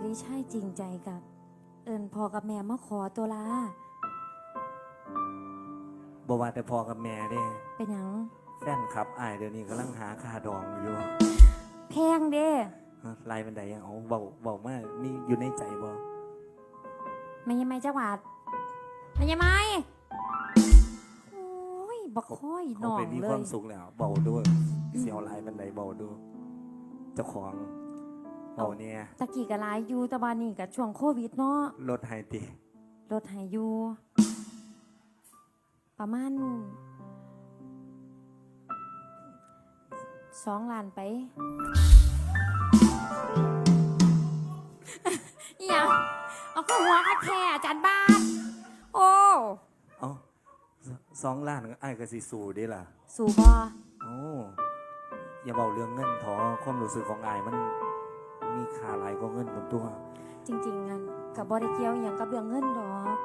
สิริชัยจริงใจกับ เอิญพ่อกับแม่มาขอตัวลาบ่ว่าแต่พ่อกับแม่เด้เป็นหยังแฟนคลับอายเดี๋ยวนี้กำลังหาค่าดองอยู่แพงเด้ฮะลายบันไดยังเอาเบาเบามามีอยู่ในใจบ่ไม่ยังไม่จังหวัดไม่ยังไม่โอ้ยบักค่อยหนเขาองไปมีเลความยสุขแล้วเบาด้วยเสียวลายบันไดเบาดูเจ้าของ เบาเนี่ยตะกี้ก็หลายอยู่แต่บานี่กับช่วงโควิดเนาะรถไฮติรถใหายอยู่ประมาณสองล้านไปอหย่างเอาก็หัวกระแทอาจารย์บ้าน โอ้เอ้าสสองล้านไอ้ายก็สิสู้เด้ล่ะ สูบอ โอ้อย่าเบาเรื่องเงินทอความรู้สึกของอายมัน มีค่าหลายกว่าเงินบนตัวจริงๆอันกับบริเกียวอหย่างกับเรื่องเงินดอก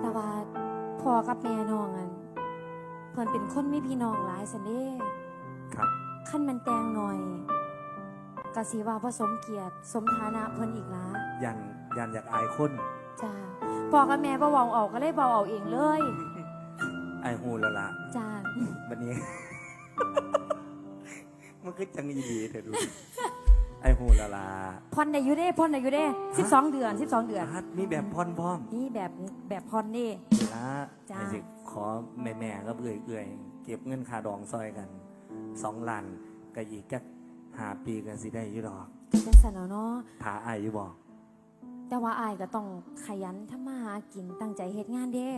แต่ว่าพ่อกับแม่น้องอันเพิ่นเป็นคนมีพี่น้องหลายสันเด้ครับ ขั้นมันแตงหน่อยกะสีว่าผสมเกียรติ สมฐานะเพิ่นอีกละยันยันอยากอายคนจ้าพ่อกับแม่บ่เว้าออกก็เลยเบาเอาเองเลยอายหูแล้วล่ะจ้าวันนี้ มันคือจังอีดีเถอะดู ไอายหูและลาผ่อนได้อยู่เด้ผ่อนได้อยู่เด้12เดือน12เดือนฮัดมีแบบพ่อนพร้อมนี่แบบแบบผ่อนนี่เวลาจ้าไอ้สิขอแม่แม่ๆก็เอื่อยเอื่อยๆเก็บเงินค่าดองซอยกันสองล้านก็อีกจักหาปีกันสิได้อยู่ดอกจังซั่นเอาเนาะถาอายอยู่บอกแต่ว่าอายก็ต้องขยันทำมาหากินตั้งใจเฮ็ดงานเด้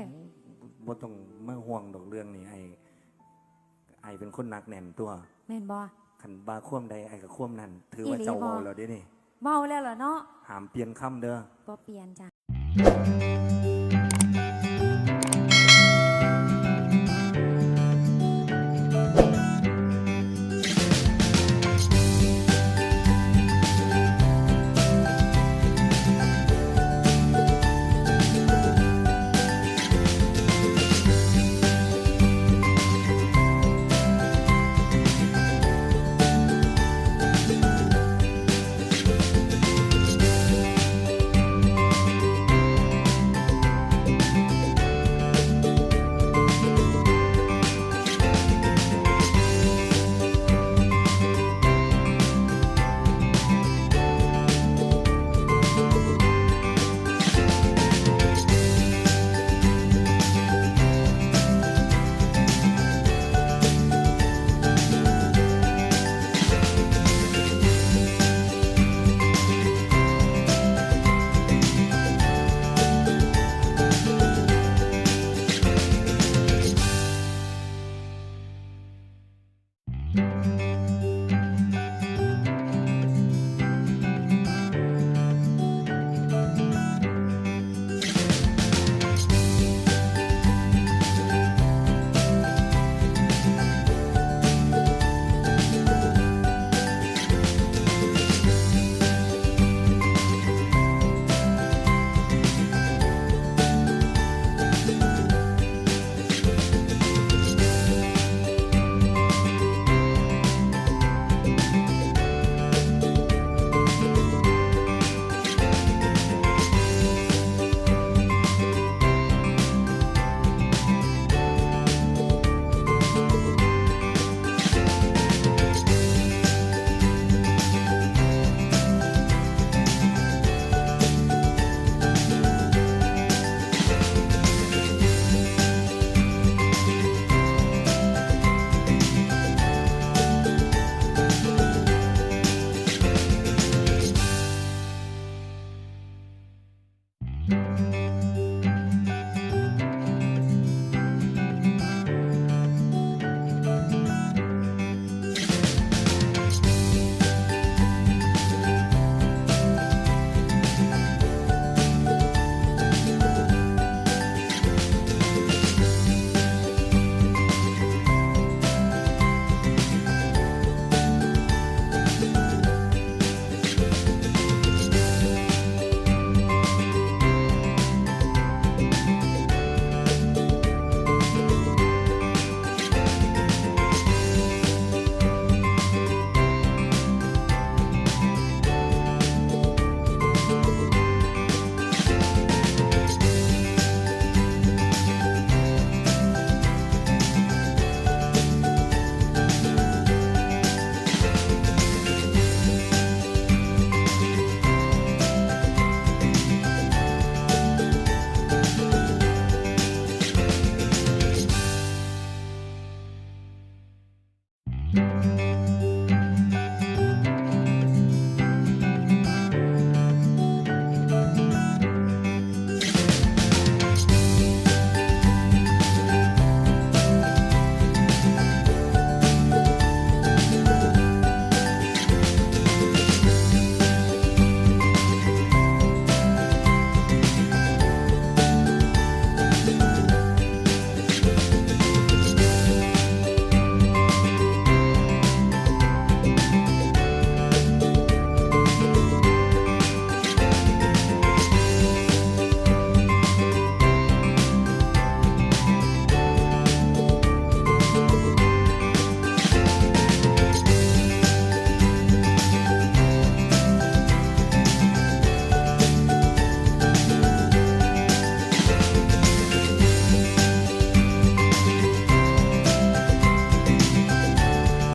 บ่ต้องมาห่วงดอกเรื่องนี้ไอไอเป็นคนหนักแน่นตัว แม่นบ่ ขันบาคว่มใดไอกับคว่มนั่นถือว่าเจ้าเบาแล้วเด้นี่เว้าแล้วเหรอเนาะหามเปลี่ยนคำเด้อบ่เปลี่ยนจ้ะ Música